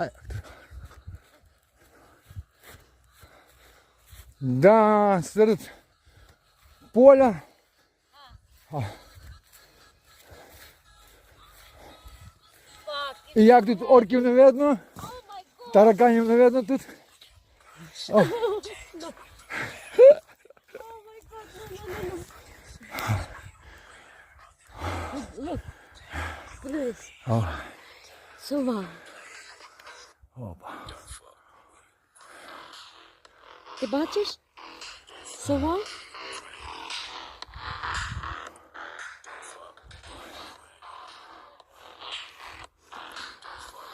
А? Да, серед поля. Так, І як тут орків не видно? Тараканів не видно тут. О. Look. Сова. Опа. Ти бачиш? Сова?